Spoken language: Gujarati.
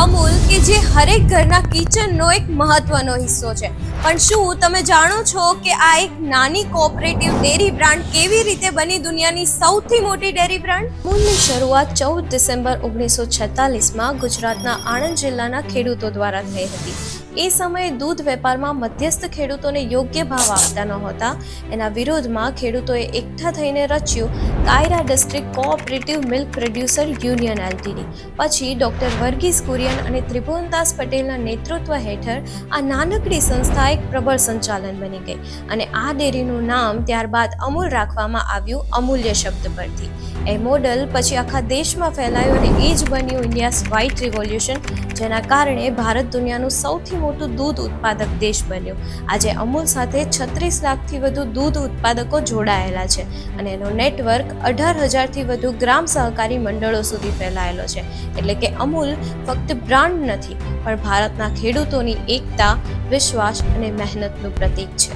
અમૂલ કે જે હરેક ઘરના કિચનનો એક મહત્વનો હિસ્સો છે. પણ શું તમે જાણો છો કે આ એક નાની કોઓપરેટિવ ડેરી બ્રાન્ડ કેવી રીતે બની દુનિયાની સૌથી મોટી ડેરી બ્રાન્ડ? અમૂલની શરૂઆત ચૌદ ડિસેમ્બર ઓગણીસો છેતાલીસમાં ગુજરાતના આણંદ જિલ્લાના ખેડૂતો દ્વારા થઈ હતી. એ સમયે દૂધ વેપારમાં મધ્યસ્થ ખેડૂતોને યોગ્ય ભાવ આપતા નહોતા. એના વિરોધમાં ખેડૂતોએ એકઠા થઈને રચ્યું Kaira district cooperative milk producer union LTD. પછી ડોક્ટર વર્ગીસ કુરિયન અને ત્રિભુવનદાસ પટેલના નેતૃત્વ હેઠળ આ નાનકડી સંસ્થા એક પ્રબળ સંચાલન બની ગઈ અને આ ડેરીનું નામ ત્યારબાદ અમૂલ રાખવામાં આવ્યું અમૂલ્ય શબ્દ પરથી. એ મોડલ પછી આખા દેશમાં ફેલાયો અને એ જ બન્યું ઇન્ડિયાઝ વ્હાઇટ રિવોલ્યુશન, જેના કારણે ભારત દુનિયાનું સૌથી મોટું દૂધ ઉત્પાદક દેશ બન્યો. આજે અમૂલ સાથે છત્રીસ લાખથી વધુ દૂધ ઉત્પાદકો જોડાયેલા છે અને એનો નેટવર્ક અઢાર હજારથી વધુ ગ્રામ સહકારી મંડળો સુધી ફેલાયેલો છે. એટલે કે અમૂલ ફક્ત બ્રાન્ડ નથી, પણ ભારતના ખેડૂતોની એકતા, વિશ્વાસ અને મહેનતનું પ્રતીક છે.